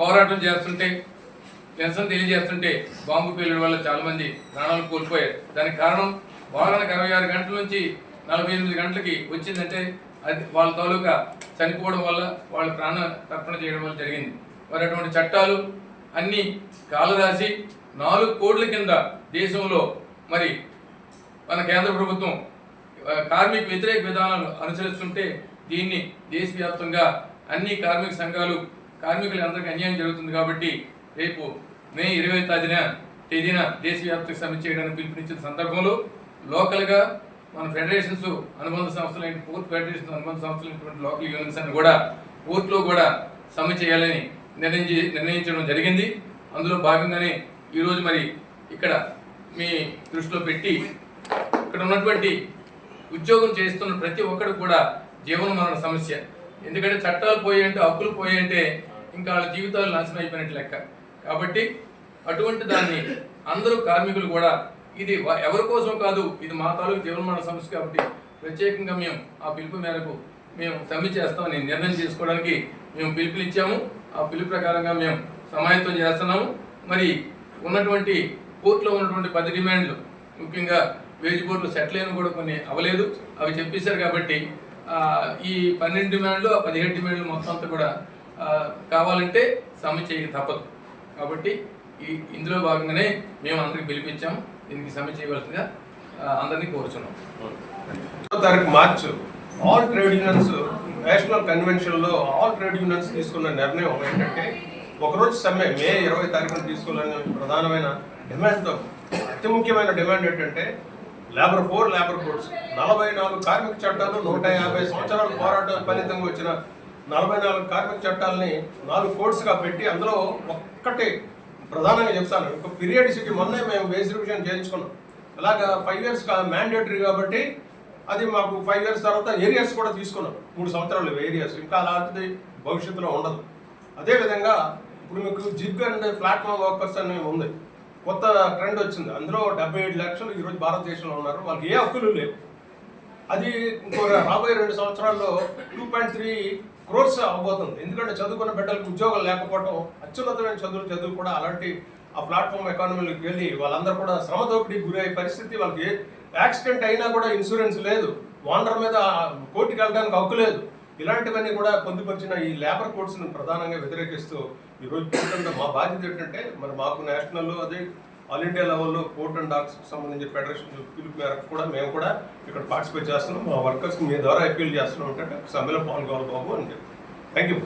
పోరాటం చేస్తుంటే నిరసన తెలియజేస్తుంటే బాంబు పేలుడు వల్ల చాలా మంది ప్రాణాలు కోల్పోయారు. దానికి కారణం వారానికి అరవై ఆరు గంటల నుంచి నలభై ఎనిమిది గంటలకి వచ్చిందంటే అది వాళ్ళ తాలూకా చనిపోవడం వల్ల వాళ్ళ ప్రాణ తర్పణ చేయడం వల్ల జరిగింది. మరి అటువంటి చట్టాలు అన్నీ కాలరాసి నాలుగు కోట్ల కింద దేశంలో మరి మన కేంద్ర ప్రభుత్వం కార్మిక వ్యతిరేక విధానాలు అనుసరిస్తుంటే దీన్ని దేశవ్యాప్తంగా అన్ని కార్మిక సంఘాలు కార్మికులందరికీ అన్యాయం జరుగుతుంది కాబట్టి రేపు మే ఇరవై తేదీన తేదీన దేశవ్యాప్త సమ్మె చేయడానికి పిలుపునిచ్చిన సందర్భంలో లోకల్గా మన ఫెడరేషన్స్ అనుబంధ సంస్థలు పోర్ట్ ఫెడరేషన్ అనుబంధ సంస్థలైనటువంటి లోకల్ యూనియన్స్ అని కూడా పోర్ట్లో కూడా సమ్మె చేయాలని నిర్ణయించి నిర్ణయించడం జరిగింది. అందులో భాగంగానే ఈరోజు మరి ఇక్కడ మీ దృష్టిలో పెట్టి ఇక్కడ ఉన్నటువంటి ఉద్యోగం చేస్తున్న ప్రతి ఒక్కరు కూడా జీవన మరణ సమస్య. ఎందుకంటే చట్టాలు పోయాయంటే హక్కులు పోయాయంటే ఇంకా వాళ్ళ జీవితాలు నాశనం అయిపోయినట్టు లెక్క. కాబట్టి అటువంటి దాన్ని అందరూ కార్మికులు కూడా ఇది ఎవరి కోసం కాదు ఇది మా తాలూకు జీవన సమస్య కాబట్టి ప్రత్యేకంగా మేము ఆ పిలుపు మేరకు మేము సమ్మె చేస్తామని నిర్ణయం చేసుకోవడానికి మేము పిలుపులు ఇచ్చాము. ఆ పిలుపు ప్రకారంగా మేము సమాయత్తం చేస్తున్నాము. మరి ఉన్నటువంటి కోర్టులో ఉన్నటువంటి పది డిమాండ్లు ముఖ్యంగా వేజ్ బోర్డులు సెటిల్ అయిన కూడా కొన్ని అవ్వలేదు. అవి చెప్పేశారు కాబట్టి ఈ పన్నెండు డిమాండ్లు ఆ పదిహేడు డిమాండ్లు మొత్తం అంతా కూడా కావాలంటే సమ్మె చేయక తప్పదు. కాబట్టి ఈ ఇందులో భాగంగానే మేము అందరికి పిలిపించాము దీనికి సమ్మె చేయవలసిందిగా అందరినీ కోరుచున్నాం. తారీఖు March all trade unions national కన్వెన్షన్లో all trade unions తీసుకున్న నిర్ణయం ఏంటంటే ఒకరోజు సమ్మె మే ఇరవై తారీఖున తీసుకోవాలని ప్రధానమైన డిమాండ్తో అతి ముఖ్యమైన డిమాండ్ ఏంటంటే లేబర్ ఫోర్ లేబర్ కోడ్స్ నలభై నాలుగు కార్మిక చట్టాలు నూట యాభై సంవత్సరాల పోరాటం ఫలితంగా వచ్చిన నలభై నాలుగు కార్మిక చట్టాలని నాలుగు కోడ్స్గా పెట్టి అందులో ఒక్కటి ప్రధానంగా చెప్తాను. ఒక పీరియడిసిటీ మొన్నే మేము బేస్ రివిజన్ చేయించుకున్నాం. అలాగా ఫైవ్ ఇయర్స్ మ్యాండేటరీ కాబట్టి అది మాకు ఫైవ్ ఇయర్స్ తర్వాత ఏరియాస్ కూడా తీసుకున్నాం. మూడు సంవత్సరాలు ఏరియాస్ ఇంకా అలాంటిది భవిష్యత్తులో ఉండదు. అదేవిధంగా ఇప్పుడు మీకు జిగ్ అండ్ ప్లాట్ఫామ్ వర్కర్స్ అని ఉంది. కొత్త ట్రెండ్ వచ్చింది. అందులో డెబ్బై ఏడు లక్షలు ఈరోజు భారతదేశంలో ఉన్నారు. వాళ్ళకి ఏ హక్కులు లేవు. అది ఇంకో రాబోయే రెండు సంవత్సరాల్లో టూ పాయింట్ త్రీ క్రోర్స్ అవ్వబోతుంది. ఎందుకంటే చదువుకున్న బిడ్డలకు ఉద్యోగాలు లేకపోవడం అత్యున్నతమైన చదువులు చదువు కూడా అలాంటి ఆ ప్లాట్ఫామ్ ఎకానమీలోకి వెళ్ళి వాళ్ళందరూ కూడా శ్రమ దోపిడీకి గురయ్యే పరిస్థితి వాళ్ళకి యాక్సిడెంట్ అయినా కూడా ఇన్సూరెన్స్ లేదు. ఓనర్ మీద కోర్టుకి వెళ్ళడానికి హక్కు లేదు. ఇలాంటివన్నీ కూడా పొందుపరిచిన ఈ లేబర్ కోడ్స్ను ప్రధానంగా వ్యతిరేకిస్తూ ఈరోజు చూడండి మా బాధ్యత ఏంటంటే మరి మాకు నేషనల్లో అదే ఆల్ ఇండియా లెవెల్లో కోర్ట్ అండ్ డాక్స్ సంబంధించి ఫెడరేషన్ పిలుపు మేరకు కూడా మేము కూడా ఇక్కడ పార్టిసిపేట్ చేస్తున్నాం. మా వర్కర్స్కి మీ ద్వారా అప్పీల్ చేస్తున్నాం. అంటే సమ్మెలో పాల్గొవాలి బాబు అని చెప్పి. Thank you